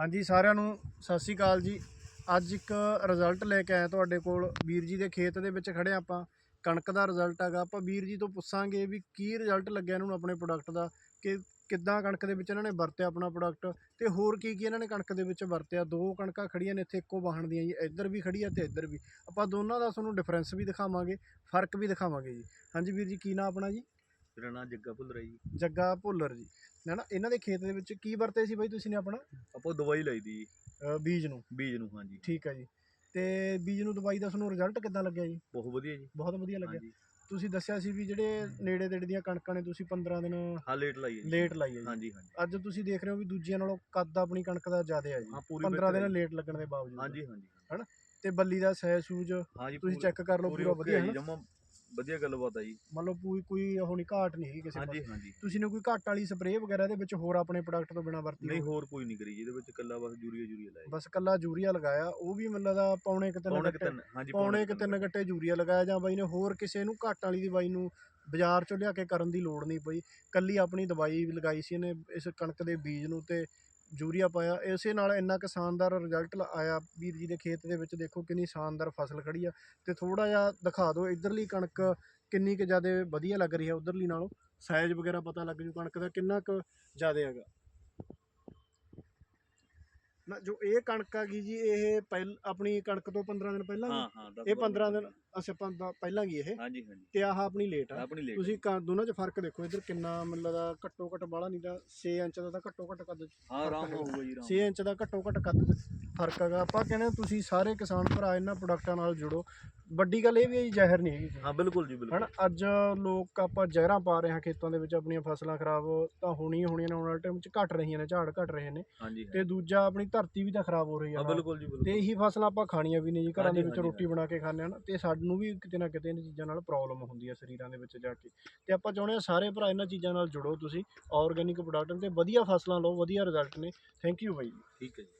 ਹਾਂਜੀ, ਸਾਰਿਆਂ ਨੂੰ ਸਤਿ ਸ਼੍ਰੀ ਅਕਾਲ ਜੀ। ਅੱਜ ਇੱਕ ਰਿਜ਼ਲਟ ਲੈ ਕੇ ਆਇਆ ਤੁਹਾਡੇ ਕੋਲ। ਵੀਰ ਜੀ ਦੇ ਖੇਤ ਦੇ ਵਿੱਚ ਖੜੇ ਹਾਂ ਆਪਾਂ। ਕਣਕ ਦਾ ਰਿਜ਼ਲਟ ਹੈਗਾ। ਆਪਾਂ ਵੀਰ ਜੀ ਤੋਂ ਪੁੱਛਾਂਗੇ ਵੀ ਕੀ ਰਿਜ਼ਲਟ ਲੱਗਿਆ ਇਹਨਾਂ ਨੂੰ ਆਪਣੇ ਪ੍ਰੋਡਕਟ ਦਾ? ਕਿ ਕਿੱਦਾਂ ਕਣਕ ਦੇ ਵਿੱਚ ਇਹਨਾਂ ਨੇ ਵਰਤਿਆ ਆਪਣਾ ਪ੍ਰੋਡਕਟ ਤੇ ਹੋਰ ਕੀ ਕੀ ਇਹਨਾਂ ਨੇ ਕਣਕ ਦੇ ਵਿੱਚ ਵਰਤਿਆ? ਦੋ ਕਣਕਾਂ ਖੜੀਆਂ ਨੇ ਇੱਥੇ, ਇੱਕੋ ਵਾਹਣ ਦੀਆਂ ਜੀ। ਇੱਧਰ ਵੀ ਖੜੀ ਆ ਤੇ ਇੱਧਰ ਵੀ। ਆਪਾਂ ਦੋਨਾਂ ਦਾ ਤੁਹਾਨੂੰ ਡਿਫਰੈਂਸ ਵੀ ਦਿਖਾਵਾਂਗੇ, ਫ਼ਰਕ ਵੀ ਦਿਖਾਵਾਂਗੇ ਜੀ। ਹਾਂਜੀ ਵੀਰ ਜੀ, ਕੀ ਨਾਮ ਆਪਣਾ ਜੀ? ਮੇਰਾ ਨਾਂ ਜੱਗਾ ਭੁੱਲ ਰਿਹਾ। ਜੀ ਜੱਗਾ ਭੁੱਲਰ ਜੀ ਹੈ ਨਾ ਇਹਨਾਂ ਦੇ ਖੇਤ ਦੇ ਵਿੱਚ ਕੀ ਵਰਤੇ ਸੀ ਬਾਈ ਤੁਸੀਂ ਨੇ ਆਪਣਾ? ਆਪਾਂ ਦਵਾਈ ਲਈ ਦੀ। ਅ, ਬੀਜ ਨੂੰ? ਬੀਜ ਨੂੰ ਹਾਂਜੀ। ਠੀਕ ਹੈ ਜੀ। ਤੇ ਬੀਜ ਨੂੰ ਦਵਾਈ ਦਾ ਤੁਹਾਨੂੰ ਰਿਜ਼ਲਟ ਕਿੱਦਾਂ ਲੱਗਿਆ ਜੀ? ਬਹੁਤ ਵਧੀਆ ਜੀ। ਬਹੁਤ ਵਧੀਆ ਲੱਗਿਆ। ਹਾਂਜੀ। ਤੁਸੀਂ ਦੱਸਿਆ ਸੀ ਵੀ ਜਿਹੜੇ ਨੇੜੇ ਤੇੜੇ ਦੀਆਂ ਕਣਕਾਂ ਨੇ ਤੁਸੀਂ 15 ਦਿਨ ਹਾਂ ਲੇਟ ਲਾਈ ਹੈ ਜੀ। ਲੇਟ ਲਾਈ ਹੈ ਜੀ। ਹਾਂਜੀ ਹਾਂਜੀ। ਅੱਜ ਤੁਸੀਂ ਦੇਖ ਰਹੇ ਹੋ ਵੀ ਦੂਜੀਆਂ ਨਾਲੋਂ ਕੱਦ ਆਪਣੀ ਕਣਕ ਦਾ ਜ਼ਿਆਦਾ ਹੈ ਜੀ। ਹਾਂ ਪੂਰੀ 15 ਦਿਨ ਹੈ ਲੇਟ ਲੱਗਣ ਦੇ ਬਾਵਜੂਦ। ਹਾਂਜੀ ਹਾਂਜੀ। ਤੇ ਬੱਲੀ ਦਾ ਸਹਿ ਸੂਜ ਹਾਂਜੀ ਤੁਸੀਂ ਪੂਰੀ- ਚੈੱਕ ਕਰ ਲਓ ਪੂਰੀ ਪੂਰਾ okay ਵਧੀਆ ਹੈ ਹੈ ਜੀ। ਨਾ? ਜਮਾਂ ਵਧੀਆ ਗੱਲਬਾਤ ਆ ਜੀ। ਮੰਨ ਲਓ ਕੋਈ ਕੋਈ ਉਹ ਨਹੀਂ ਘਾਟ ਨਹੀਂ ਹੈਗੀ ਕਿਸੇ ਹਾਂਜੀ ਪਾਸੇ। ਹਾਂਜੀ। ਤੁਸੀਂ ਨੇ ਕੋਈ ਘਾਟ ਵਾਲੀ ਸਪਰੇਅ ਵਗੈਰਾ ਦੇ ਵਿੱਚ ਹੋਰ ਆਪਣੇ ਪ੍ਰੋਡਕਟ ਤੋਂ ਬਿਨਾ ਵਰਤੀ ਨਹੀਂ ਹੋਵੇ? ਹੋਰ ਕੋਈ ਨਹੀਂ ਕਰੀ ਜੀ ਇਹਦੇ ਵਿੱਚ ਕੱਲਾ ਬਸ ਯੂਰੀਆ ਯੂਰੀਆ ਲਾਇਆ ਬਸ ਕੱਲਾ ਯੂਰੀਆ ਲਗਾਇਆ ਉਹ ਵੀ ਮੈਨੂੰ ਲੱਗਦਾ ਪੌਣੇ ਕੁ ਤਿੰਨ ਪੌਣੇ ਕੁ ਗੱਟੇ ਤਿੰਨ ਹਾਂਜੀ ਪੌਣੇ ਕੁ ਤਿੰਨ ਗੱਟੇ। ਯੂਰੀਆ ਲਗਾਇਆ ਜਾਂ ਬਾਈ ਨੇ ਹੋਰ ਕਿਸੇ ਨੂੰ ਘਾਟ ਵਾਲੀ ਦੀ ਬਾਈ ਨੂੰ ਬਾਜ਼ਾਰ ਚੋਂ ਲਿਆ ਕੇ ਕਰਨ ਦੀ ਲੋੜ ਨਹੀਂ ਪਈ। ਕੱਲੀ ਆਪਣੀ ਦਵਾਈ ਵੀ ਲਗਾਈ ਸੀ ਇਹਨੇ ਇਸ ਕਣਕ ਦੇ ਬੀਜ ਨੂੰ ਤੇ ਯੂਰੀਆ ਪਾਇਆ। ਇਸੇ ਨਾਲ ਇੰਨਾ ਕੁ ਸ਼ਾਨਦਾਰ ਰਿਜ਼ਲਟ ਆਇਆ। ਵੀਰ ਜੀ ਦੇ ਖੇਤ ਦੇ ਵਿੱਚ ਦੇਖੋ ਕਿੰਨੀ ਸ਼ਾਨਦਾਰ ਫਸਲ ਖੜੀ ਆ। ਤੇ ਥੋੜਾ ਜਿਹਾ ਦਿਖਾ ਦਿਓ ਇਧਰਲੀ ਕਣਕ ਕਿੰਨੀ ਕੁ ਜ਼ਿਆਦਾ ਵਧੀਆ ਲੱਗ ਰਹੀ ਹੈ ਉਧਰਲੀ ਨਾਲੋਂ। ਸਾਈਜ਼ ਵਗੈਰਾ ਪਤਾ ਲੱਗ ਜੂ ਕਣਕ ਦਾ ਕਿੰਨਾ ਕੁ ਜ਼ਿਆਦਾ ਹੈਗਾ। ਨਾ ਜੋ ਇਹ ਕਣਕ ਹੈਗੀ ਜੀ ਇਹ ਪਹਿਲ ਆਪਣੀ ਕਣਕ ਤੋਂ 15 ਦਿਨ ਪਹਿਲਾਂ ਹਾਂ ਹਾਂ ਦਸ ਇਹ ਬਾਰਾਂ 15 ਦਿਨ ਅੱਛਾ ਪੰਦ- ਪਹਿਲਾਂ ਗਈ ਇਹ। ਹਾਂਜੀ ਹਾਂਜੀ। ਤੇ ਆਹ ਆਪਣੀ ਲੇਟ ਆ। ਆਪਣੀ ਲੇਟ ਤੁਸੀਂ ਕ- ਦੋਨਾਂ 'ਚ ਫ਼ਰਕ ਦੇਖੋ ਇਧਰ ਕਿੰਨਾ ਮਤਲਬ ਦਾ ਘੱਟੋ ਘੱਟ ਬਾਹਲਾ ਨਹੀਂ ਤਾਂ 6 ਇੰਚ ਦਾ ਤਾਂ ਘੱਟੋ ਘੱਟ ਕੱਦ ਹਾਂ ਆਰਾਮ ਹੋਊਗਾ ਜੀ 6 ਆਰਾਮ ਇੰਚ ਦਾ ਘੱਟੋ ਘੱਟ ਕੱਦ 'ਚ ਫ਼ਰਕ ਹੈਗਾ। ਆਪਾਂ ਕਹਿੰਦੇ ਹਾਂ ਤੁਸੀਂ ਸਾਰੇ ਕਿਸਾਨ ਭਰਾ ਇਹਨਾਂ ਪ੍ਰੋਡਕਟਾਂ ਨਾਲ ਜੁੜੋ। ਵੱਡੀ ਗੱਲ ਇਹ ਵੀ ਹੈ ਜੀ ਜ਼ਹਿਰ ਨਹੀਂ ਹੈਗੀ। ਹਾਂ ਬਿਲਕੁਲ ਜੀ ਹਨਾ ਬਿਲਕੁਲ ਅੱਜ ਲੋਕ ਆਪਾਂ ਜ਼ਹਿਰਾਂ ਪਾ ਰਹੇ ਹਾਂ ਖੇਤਾਂ ਦੇ ਵਿੱਚ ਆਪਣੀਆਂ ਫਸਲਾਂ ਖਰਾਬ ਤਾਂ ਹੋਣੀਆਂ ਹੋਣੀਆਂ ਨੇ ਆਉਣ ਵਾਲੇ ਟਾਈਮ 'ਚ ਘਟ ਰਹੀਆਂ ਨੇ ਝਾੜ ਘਟ ਰਹੇ ਨੇ। ਹਾਂਜੀ ਤੇ ਦੂਜਾ ਆਪਣੀ ਧਰਤੀ ਵੀ ਤਾਂ ਖਰਾਬ ਹੋ ਰਹੀ ਹਾਂ ਹੈ ਬਿਲਕੁਲ ਜੀ ਤੇ ਬਿਲਕੁਲ ਇਹੀ ਫਸਲਾਂ ਆਪਾਂ ਖਾਣੀਆਂ ਵੀ ਨੇ ਜੀ ਘਰਾਂ ਦੇ ਵਿੱਚ ਰੋਟੀ ਬਣਾ ਕੇ ਖਾਂਦੇ ਹਨ ਤੇ ਸਾਨੂੰ ਵੀ ਕਿਤੇ ਨਾ ਕਿਤੇ ਇਹਨਾਂ ਚੀਜ਼ਾਂ ਨਾਲ ਪ੍ਰੋਬਲਮ ਹੁੰਦੀ ਹੈ ਸਰੀਰਾਂ ਦੇ ਵਿੱਚ ਜਾ ਕੇ। ਤੇ ਆਪਾਂ ਚਾਹੁੰਦੇ ਹਾਂ ਸਾਰੇ ਭਰਾ ਇਹਨਾਂ ਚੀਜ਼ਾਂ ਨਾਲ ਜੁੜੋ ਤੁਸੀਂ ਆਰਗੈਨਿਕ ਪ੍ਰੋਡਕਟ ਤੇ ਵਧੀਆ ਫਸਲਾਂ ਲਓ ਵਧੀਆ ਰਿਜ਼ਲਟ ਨੇ। ਥੈਂਕ ਯੂ ਬਾਈ ਠੀਕ ਹੈ ਜੀ।